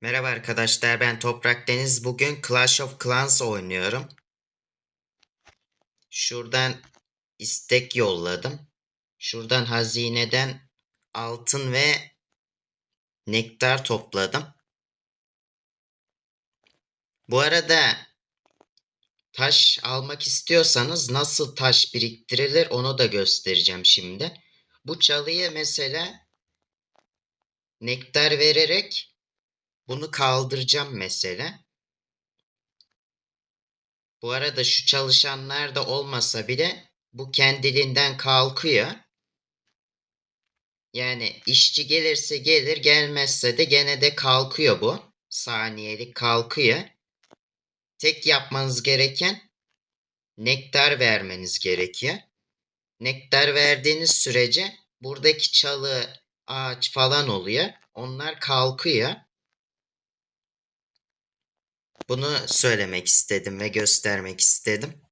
Merhaba arkadaşlar ben Toprak Deniz. Bugün Clash of Clans oynuyorum. Şuradan istek yolladım. Şuradan hazineden altın ve nektar topladım. Bu arada taş almak istiyorsanız nasıl taş biriktirilir onu da göstereceğim şimdi. Bu çalıya mesela nektar vererek bunu kaldıracağım mesela. Bu arada şu çalışanlar da olmasa bile bu kendiliğinden kalkıyor. Yani işçi gelirse gelir gelmezse de gene de kalkıyor bu. Saniyelik kalkıyor. Tek yapmanız gereken nektar vermeniz gerekiyor. Nektar verdiğiniz sürece buradaki çalı, ağaç falan oluyor. Onlar kalkıyor. Bunu söylemek istedim ve göstermek istedim.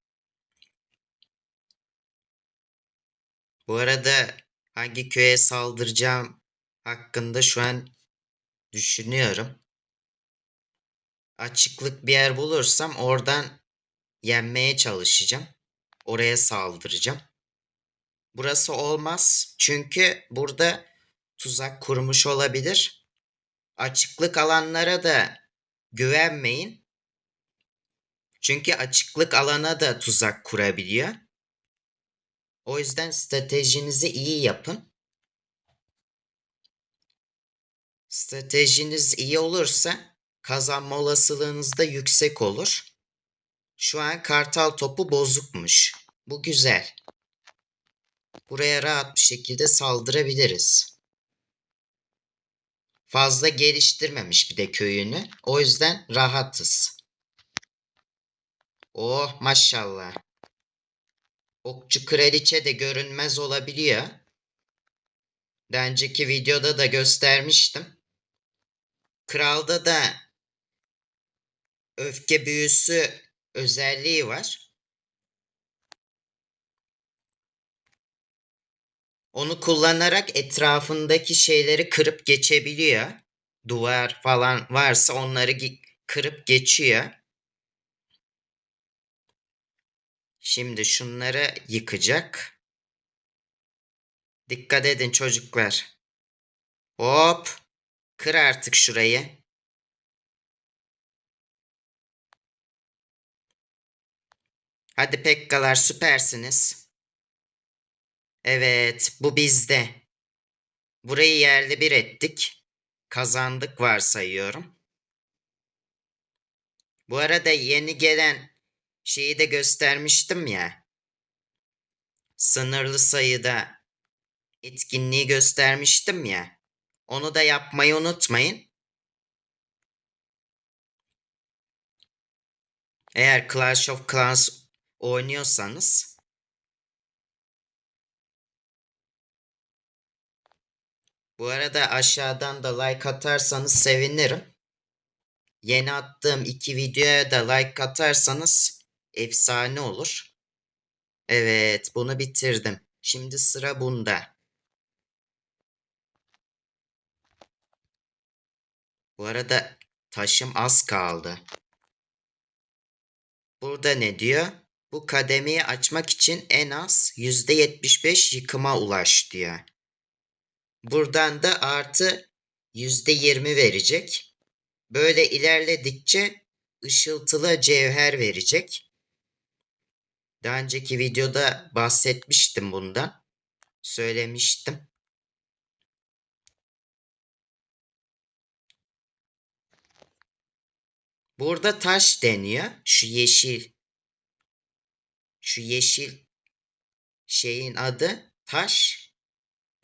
Bu arada hangi köye saldıracağım hakkında şu an düşünüyorum. Açıklık bir yer bulursam oradan yenmeye çalışacağım. Oraya saldıracağım. Burası olmaz çünkü burada tuzak kurmuş olabilir. Açıklık alanlara da güvenmeyin. Çünkü açıklık alana da tuzak kurabiliyor. O yüzden stratejinizi iyi yapın. Stratejiniz iyi olursa kazanma olasılığınız da yüksek olur. Şu an kartal topu bozukmuş. Bu güzel. Buraya rahat bir şekilde saldırabiliriz. Fazla geliştirmemiş bir de köyünü. O yüzden rahatız. Oh maşallah. Okçu kraliçe de görünmez olabiliyor. Daha videoda da göstermiştim. Kralda da öfke büyüsü özelliği var. Onu kullanarak etrafındaki şeyleri kırıp geçebiliyor. Duvar falan varsa onları kırıp geçiyor. Şimdi şunları yıkacak. Dikkat edin çocuklar. Hop. Kır artık şurayı. Hadi pekkalar süpersiniz. Evet bu bizde. Burayı yerli bir ettik. Kazandık varsayıyorum. Bu arada yeni gelen şeyi de göstermiştim ya. Sınırlı sayıda etkinliği göstermiştim ya. Onu da yapmayı unutmayın. Eğer Clash of Clans oynuyorsanız Bu arada aşağıdan da like atarsanız sevinirim. Yeni attığım iki videoya da like atarsanız efsane olur. Evet bunu bitirdim. Şimdi sıra bunda. Bu arada taşım az kaldı. Burada ne diyor? Bu kademeyi açmak için en az %75 yıkıma ulaş diyor. Buradan da artı %20 verecek. Böyle ilerledikçe ışıltılı cevher verecek. Daha önceki videoda bahsetmiştim bundan. Söylemiştim. Burada taş deniyor. Şu yeşil. Şu yeşil şeyin adı taş.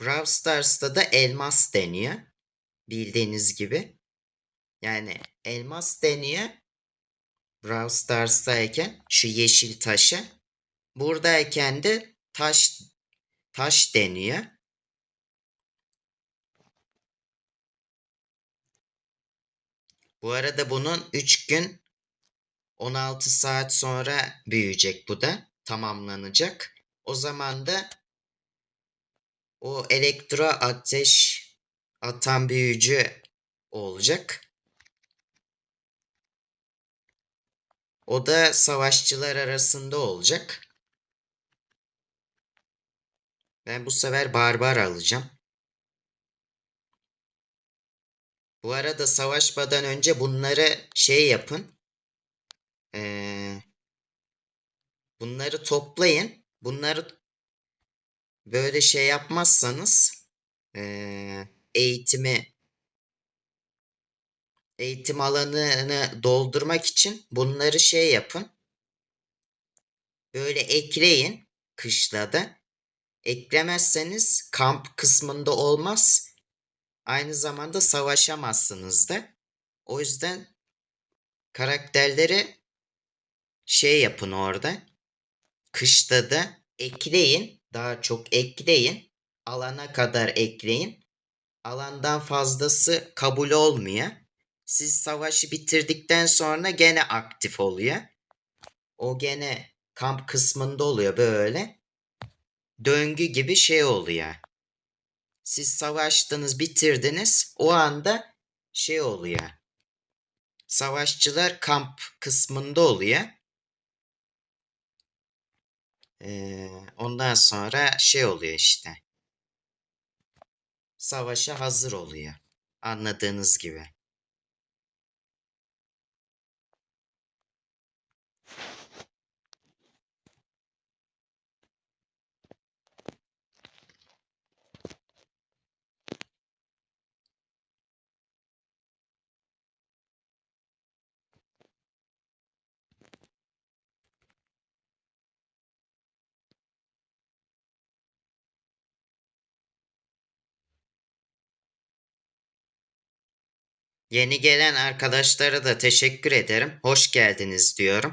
Brawl Stars'ta da elmas deniyor. Bildiğiniz gibi. Yani elmas deniyor. Brawl Stars'tayken şu yeşil taşı. Buradayken de taş taş deniyor. Bu arada bunun 3 gün 16 saat sonra büyüyecek bu da. Tamamlanacak. O zaman da o elektra ateş atan bir büyücü olacak. O da savaşçılar arasında olacak. Ben bu sefer barbar alacağım. Bu arada savaşmadan önce bunları şey yapın. Ee, bunları toplayın. Bunları böyle şey yapmazsanız eğitimi eğitim alanını doldurmak için bunları şey yapın. Böyle ekleyin kışlada. Eklemezseniz kamp kısmında olmaz. Aynı zamanda savaşamazsınız da. O yüzden karakterleri şey yapın orada. Kışta da ekleyin. Daha çok ekleyin. Alana kadar ekleyin. Alandan fazlası kabul olmuyor. Siz savaşı bitirdikten sonra gene aktif oluyor. O gene kamp kısmında oluyor böyle. Döngü gibi şey oluyor. Siz savaştınız, bitirdiniz. O anda şey oluyor. Savaşçılar kamp kısmında oluyor. Ondan sonra şey oluyor işte. Savaşa hazır oluyor. Anladığınız gibi. Yeni gelen arkadaşlara da teşekkür ederim. Hoş geldiniz diyorum.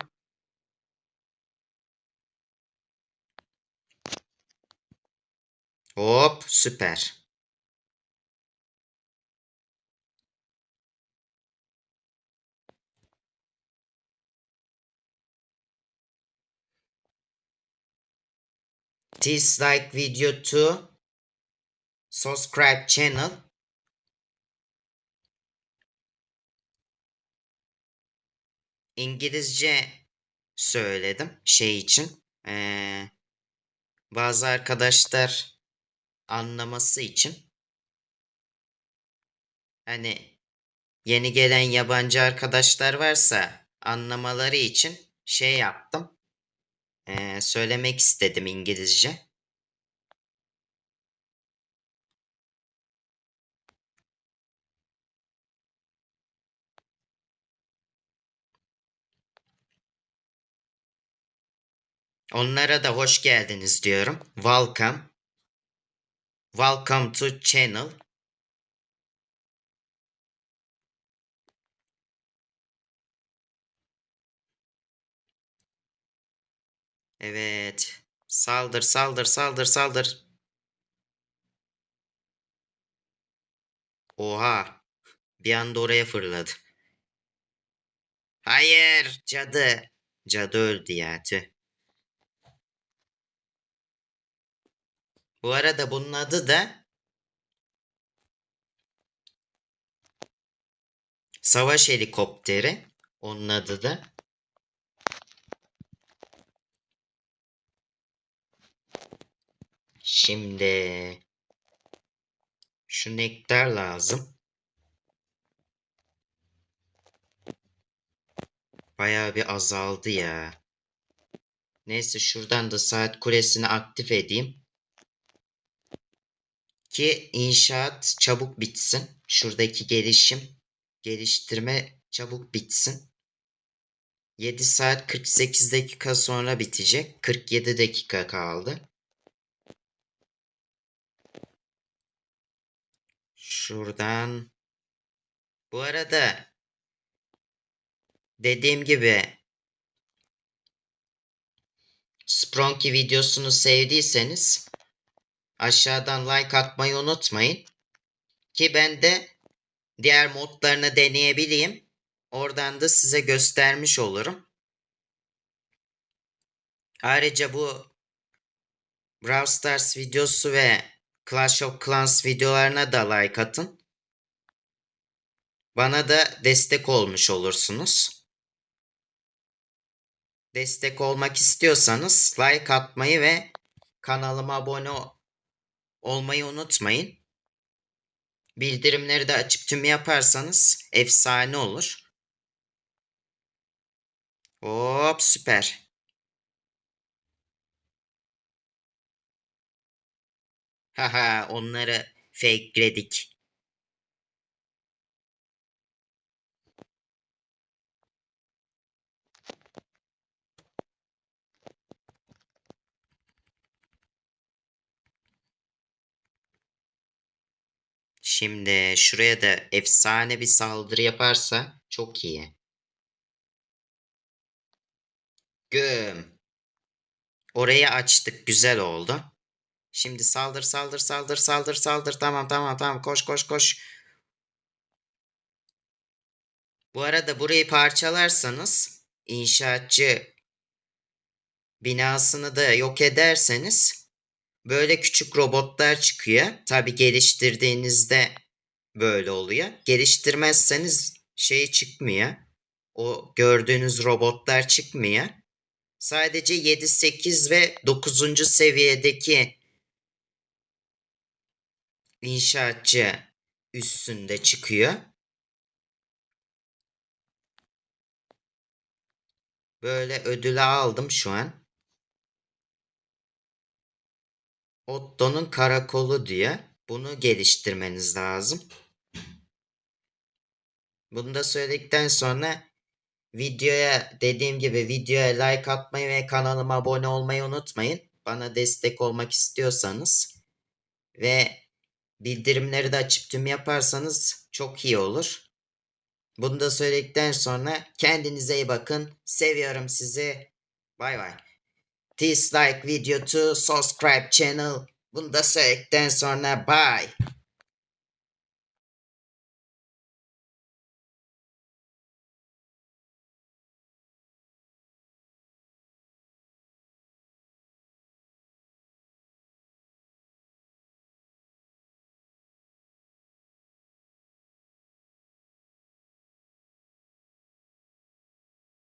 Hop süper. Dislike video to subscribe channel. İngilizce söyledim şey için. Ee, bazı arkadaşlar anlaması için. Hani yeni gelen yabancı arkadaşlar varsa anlamaları için şey yaptım. Ee, söylemek istedim İngilizce. Onlara da hoş geldiniz diyorum. Welcome. Welcome to channel. Evet. Saldır, saldır, saldır, saldır. Oha. Bir anda oraya fırladı. Hayır, cadı. Cadı öldü ya. Tüh. Bu arada bunun adı da savaş helikopteri. Onun adı da. Şimdi şu nektar lazım. Bayağı bir azaldı ya. Neyse şuradan da saat kulesini aktif edeyim. Ki inşaat çabuk bitsin. Şuradaki gelişim, geliştirme çabuk bitsin. 7 saat 48 dakika sonra bitecek. 47 dakika kaldı. Şuradan. Bu arada dediğim gibi Spronky videosunu sevdiyseniz aşağıdan like atmayı unutmayın. Ki ben de diğer modlarını deneyebileyim. Oradan da size göstermiş olurum. Ayrıca bu Brawl Stars videosu ve Clash of Clans videolarına da like atın. Bana da destek olmuş olursunuz. destek olmak istiyorsanız like atmayı ve kanalıma abone olmayı unutmayın. Bildirimleri de açıp tüm yaparsanız efsane olur. Hop süper. Haha onları fakeledik. Şimdi şuraya da efsane bir saldırı yaparsa çok iyi. Güm. Orayı açtık. Güzel oldu. Şimdi saldır saldır saldır saldır saldır. Tamam tamam tamam. Koş koş koş. Bu arada burayı parçalarsanız inşaatçı binasını da yok ederseniz böyle küçük robotlar çıkıyor. Tabi geliştirdiğinizde böyle oluyor. Geliştirmezseniz şey çıkmıyor. O gördüğünüz robotlar çıkmıyor. Sadece 7, 8 ve 9. seviyedeki inşaatçı üstünde çıkıyor. Böyle ödülü aldım şu an. Otto'nun karakolu diye. Bunu geliştirmeniz lazım. Bunu da söyledikten sonra videoya dediğim gibi videoya like atmayı ve kanalıma abone olmayı unutmayın. Bana destek olmak istiyorsanız ve bildirimleri de açıp tüm yaparsanız çok iyi olur. Bunu da söyledikten sonra kendinize iyi bakın. Seviyorum sizi. Bay bay. Dislike video to subscribe channel. Bunu da söyledikten sonra bye.